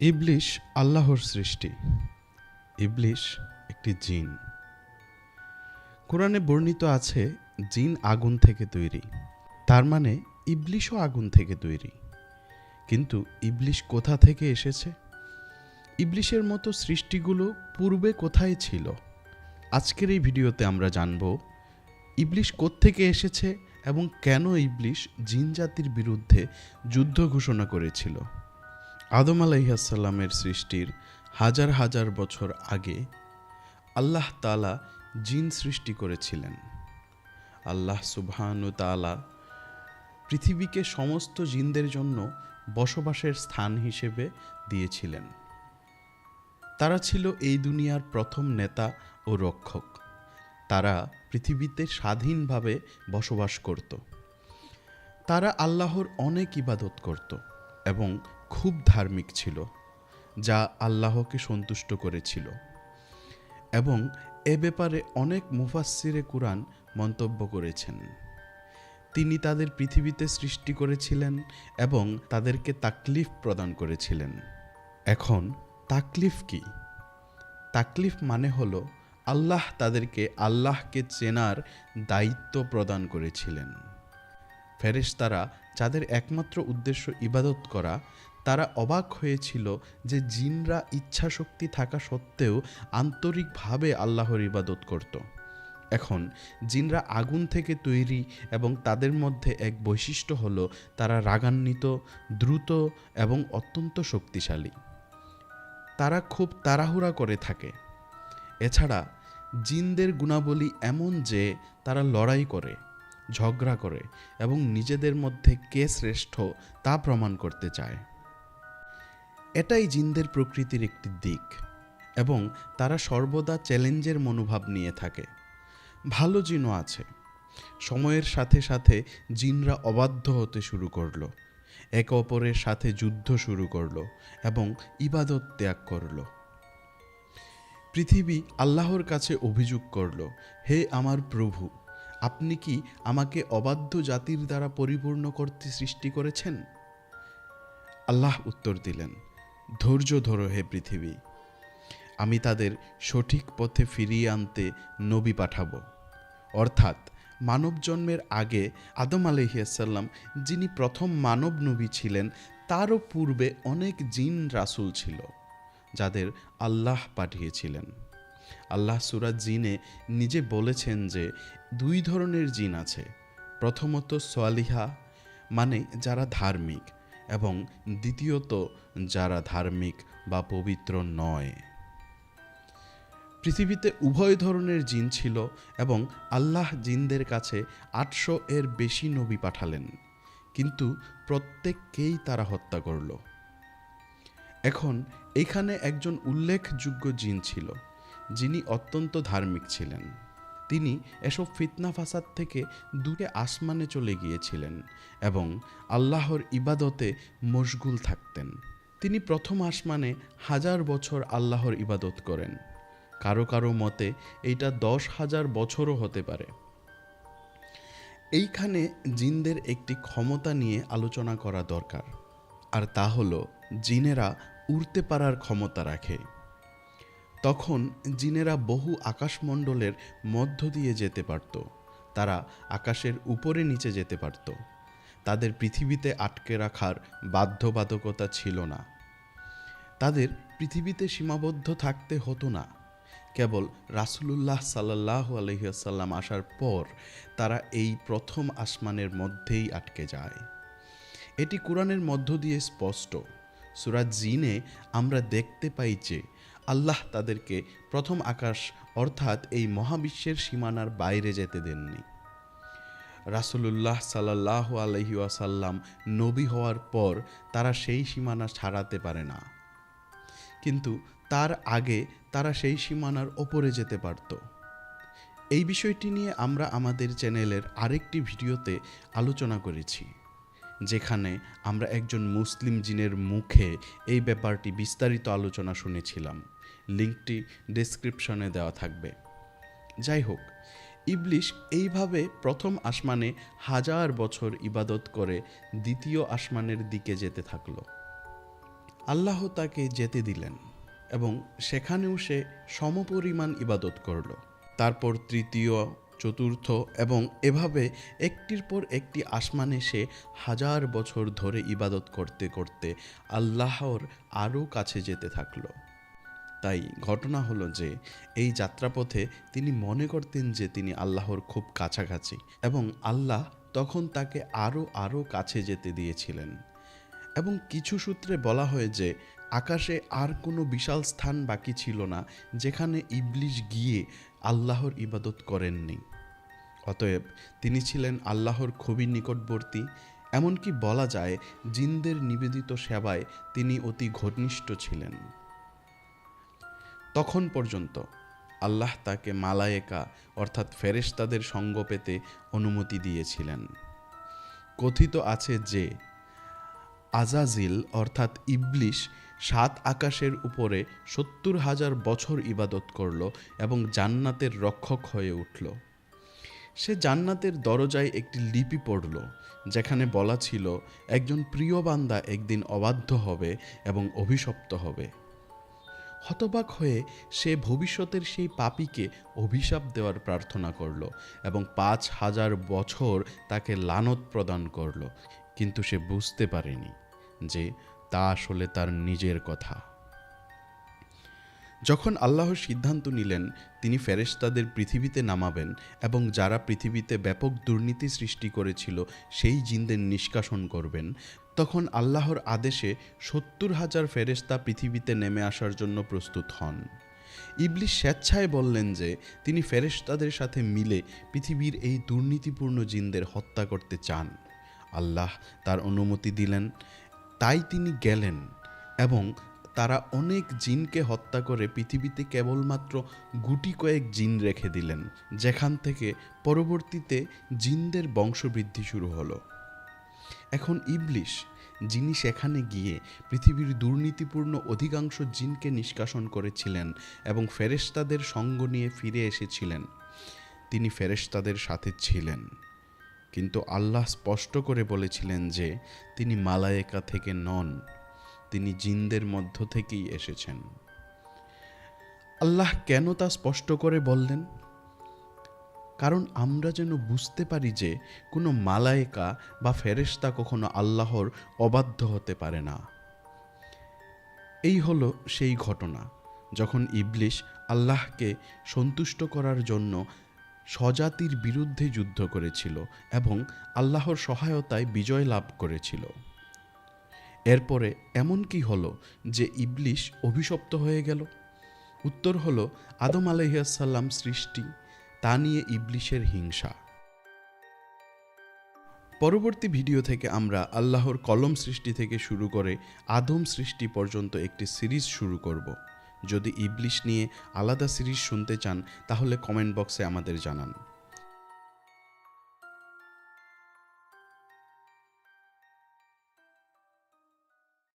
ইবলিশ আল্লাহর সৃষ্টি। ইবলিশ একটি জিন। কোরআনে বর্ণিত আছে, জিন আগুন থেকে তৈরি। তার মানে ইবলিশও আগুন থেকে তৈরি। কিন্তু ইবলিশ কোথা থেকে এসেছে? ইবলিশের মতো সৃষ্টিগুলো পূর্বে কোথায় ছিল? আজকের এই ভিডিওতে আমরা জানব, ইবলিশ কোত্থেকে এসেছে এবং কেন ইবলিশ জিন জাতির বিরুদ্ধে যুদ্ধ ঘোষণা করেছিল? আদম আলাইহাসাল্লামের সৃষ্টির হাজার হাজার বছর আগে আল্লাহ তালা জিন সৃষ্টি করেছিলেন। আল্লাহ সুবহানু তালা পৃথিবীকে সমস্ত জিনদের জন্য বসবাসের স্থান হিসেবে দিয়েছিলেন। তারা ছিল এই দুনিয়ার প্রথম নেতা ও রক্ষক। তারা পৃথিবীতে স্বাধীনভাবে বসবাস করত। তারা আল্লাহর অনেক ইবাদত করত। এবং খুব ধার্মিক ছিল, যা আল্লাহকে সন্তুষ্ট করেছিল। এবং এ ব্যাপারে অনেক মুফাসসিরে কুরআন মন্তব্য করেছেন। তিনি তাদের পৃথিবীতে সৃষ্টি করেছিলেন এবং তাদেরকে তাকলিফ প্রদান করেছিলেন। এখন তাকলিফ কি? তাকলিফ মানে হলো, আল্লাহ তাদেরকে আল্লাহকে চেনার দায়িত্ব প্রদান করেছিলেন। ফেরেশতারা যাদের একমাত্র উদ্দেশ্য ইবাদত করা, তারা অবাক হয়েছিল যে জিনরা ইচ্ছা শক্তি থাকা সত্ত্বেও আন্তরিকভাবে আল্লাহর ইবাদত করত। এখন জিনরা আগুন থেকে তৈরি এবং তাদের মধ্যে এক বৈশিষ্ট্য হলো তারা রাগান্বিত, দ্রুত এবং অত্যন্ত শক্তিশালী। তারা খুব তাড়াহুড়া করে থাকে। এছাড়া জিনদের গুণাবলী এমন যে তারা লড়াই করে। ঝগড়া করে এবং নিজেদের মধ্যে কে শ্রেষ্ঠ তা প্রমাণ করতে চায়। এটাই জিনদের প্রকৃতির একটি দিক এবং তারা সর্বদা চ্যালেঞ্জের মনোভাব নিয়ে থাকে। ভালো জিনও আছে। সময়ের সাথে সাথে জিনরা অবাধ্য হতে শুরু করল। একে অপরের সাথে যুদ্ধ শুরু করল এবং ইবাদত ত্যাগ করল। পৃথিবী আল্লাহর কাছে অভিযোগ করল, হে আমার প্রভু আপনি কি আমাকে অবাধ্য জাতির দ্বারা পরিপূর্ণ করতে সৃষ্টি করেছেন? আল্লাহ উত্তর দিলেন, ধৈর্য ধরো হে পৃথিবী। আমি তাদের সঠিক পথে ফিরিয়ে আনতে নবী পাঠাবো। অর্থাৎ মানব জন্মের আগে আদম আলহিয়াসাল্লাম যিনি প্রথম মানব নবী ছিলেন, তারও পূর্বে অনেক জিন রাসূল ছিল, যাদের আল্লাহ পাঠিয়েছিলেন। আল্লাহ সুরাজ জিনে নিজে বলেছেন যে দুই ধরনের জিন আছে। প্রথমত সোয়ালিহা মানে যারা ধার্মিক, এবং দ্বিতীয়ত যারা ধার্মিক বা পবিত্র নয়। পৃথিবীতে উভয় ধরনের জিন ছিল এবং আল্লাহ জিনদের কাছে আটশো এর বেশি নবী পাঠালেন। কিন্তু প্রত্যেককেই তারা হত্যা করল। এখন এখানে একজন উল্লেখযোগ্য জিন ছিল। যিনি অত্যন্ত ধার্মিক ছিলেন। তিনি এসব ফিতনা ফাসাদ থেকে দূরে আসমানে চলে গিয়েছিলেন এবং আল্লাহর ইবাদতে মশগুল থাকতেন। তিনি প্রথম আসমানে হাজার বছর আল্লাহর ইবাদত করেন। কারও কারও মতে এইটা দশ হাজার বছরও হতে পারে। এইখানে জিনদের একটি ক্ষমতা নিয়ে আলোচনা করা দরকার। আর তা হলো, জিনেরা উড়তে পারার ক্ষমতা রাখে। তখন জিনেরা বহু আকাশমণ্ডলের মধ্য দিয়ে যেতে পারত। তারা আকাশের উপরে নিচে যেতে পারত। তাদের পৃথিবীতে আটকে রাখার বাধ্যবাধকতা ছিল না। তাদের পৃথিবীতে সীমাবদ্ধ থাকতে হতো না। কেবল রাসুলুল্লাহ সাল্লাহ আলহিহাসাল্লাম আসার পর তারা এই প্রথম আসমানের মধ্যেই আটকে যায়। এটি কোরআনের মধ্য দিয়ে স্পষ্ট। সুরাজ জিনে আমরা দেখতে পাই যে আল্লাহ তাদেরকে প্রথম আকাশ অর্থাৎ এই মহাবিশ্বের সীমানার বাইরে যেতে দেননি। রাসুলুল্লাহ সাল্লাহ আলহি আসাল্লাম নবী হওয়ার পর তারা সেই সীমানা ছাড়াতে পারে না। কিন্তু তার আগে তারা সেই সীমানার ওপরে যেতে পারত। এই বিষয়টি নিয়ে আমরা আমাদের চ্যানেলের আরেকটি ভিডিওতে আলোচনা করেছি। যেখানে আমরা একজন মুসলিম জিনের মুখে এই ব্যাপারটি বিস্তারিত আলোচনা শুনেছিলাম। লিঙ্কটি ডেসক্রিপশনে দেওয়া থাকবে। যাই হোক, ইবলিশ এইভাবে প্রথম আসমানে হাজার বছর ইবাদত করে দ্বিতীয় আসমানের দিকে যেতে থাকল। আল্লাহ তাকে যেতে দিলেন এবং সেখানেও সে সমপরিমাণ ইবাদত করল। তারপর তৃতীয় চতুর্থ এবং এভাবে একটির পর একটি আসমানে সে হাজার বছর ধরে ইবাদত করতে করতে আল্লাহর আরও কাছে যেতে থাকল। তাই ঘটনা হলো যে, এই যাত্রাপথে তিনি মনে করতেন যে তিনি আল্লাহর খুব কাছাকাছি এবং আল্লাহ তখন তাকে আরও আরও কাছে যেতে দিয়েছিলেন। এবং কিছু সূত্রে বলা হয় যে আকাশে আর কোনো বিশাল স্থান বাকি ছিল না, যেখানে ইবলিশ গিয়ে আল্লাহর ইবাদত করেননি। অতএব তিনি ছিলেন আল্লাহর খুবই নিকটবর্তী। এমনকি বলা যায়, জিনদের নিবেদিত সেবায় তিনি অতি ঘনিষ্ঠ ছিলেন। তখন পর্যন্ত আল্লাহ তাকে মালায়েকা, অর্থাৎ ফেরেশতাদের সঙ্গ পেতে অনুমতি দিয়েছিলেন। কথিত আছে যে আজাজিল, অর্থাৎ ইবলিশ, সাত আকাশের উপরে সত্তর হাজার বছর ইবাদত করল এবং জান্নাতের রক্ষক হয়ে উঠল। সে জান্নাতের দরজায় একটি লিপি পড়ল, যেখানে বলা ছিল, একজন প্রিয় বান্দা একদিন অবাধ্য হবে এবং অভিশপ্ত হবে। হতবাক হয়ে সে ভবিষ্যতের সেই পাপিকে অভিশাপ দেওয়ার প্রার্থনা করল এবং পাঁচ হাজার বছর তাকে লানত প্রদান করল, কিন্তু সে বুঝতে পারেনি। যে তা আসলে তার নিজের কথা। যখন আল্লাহর সিদ্ধান্ত নিলেন, তিনি ফেরেশতাদের পৃথিবীতে নামাবেন এবং যারা পৃথিবীতে ব্যাপক দুর্নীতি সৃষ্টি করেছিল, সেই জিনদের নিষ্কাশন করবেন, তখন আল্লাহর আদেশে সত্তর হাজার ফেরেশতা পৃথিবীতে নেমে আসার জন্য প্রস্তুত হন। ইবলিশ স্বেচ্ছায় বললেন যে, তিনি ফেরেশতাদের সাথে মিলে পৃথিবীর এই দুর্নীতিপূর্ণ জিনদের হত্যা করতে চান। আল্লাহ তার অনুমতি দিলেন। তাই তিনি গেলেন এবং তারা অনেক জিনকে হত্যা করে পৃথিবীতে কেবলমাত্র গুটি কয়েক জিন রেখে দিলেন, যেখান থেকে পরবর্তীতে জিনদের বংশবৃদ্ধি শুরু হলো। এখন ইবলিশ, যিনি সেখানে গিয়ে পৃথিবীর দুর্নীতিপূর্ণ অধিকাংশ জিনকে নিষ্কাশন করেছিলেন এবং ফেরেশতাদের সঙ্গ নিয়ে ফিরে এসেছিলেন, তিনি ফেরেশতাদের সাথে ছিলেন। কিন্তু আল্লাহ স্পষ্ট করে বলেছিলেন যে তিনি মালায়েকা থেকে নন, তিনি জিনদের মধ্য থেকেই এসেছেন। আল্লাহ কেন তা স্পষ্ট করে বললেন? কারণ আমরা যেন বুঝতে পারি যে কোনো মালায়েকা বা ফেরেশতা কখনো আল্লাহর অবাধ্য হতে পারে না। এই হলো সেই ঘটনা, যখন ইবলিশ আল্লাহকে সন্তুষ্ট করার জন্য স্বজাতির বিরুদ্ধে যুদ্ধ করেছিল এবং আল্লাহর সহায়তায় বিজয় লাভ করেছিল। এরপরে এমন কি হলো যে ইবলিশ অভিশপ্ত হয়ে গেল? উত্তর হলো, আদম আলহিয়াসাল্লাম সৃষ্টি, তা নিয়ে ইবলিশের হিংসা। পরবর্তী ভিডিও থেকে আমরা আল্লাহর কলম সৃষ্টি থেকে শুরু করে আদম সৃষ্টি পর্যন্ত একটি সিরিজ শুরু করব। যদি ইবলিশ নিয়ে আলাদা সিরিজ শুনতে চান তাহলে কমেন্ট বক্সে আমাদের জানান।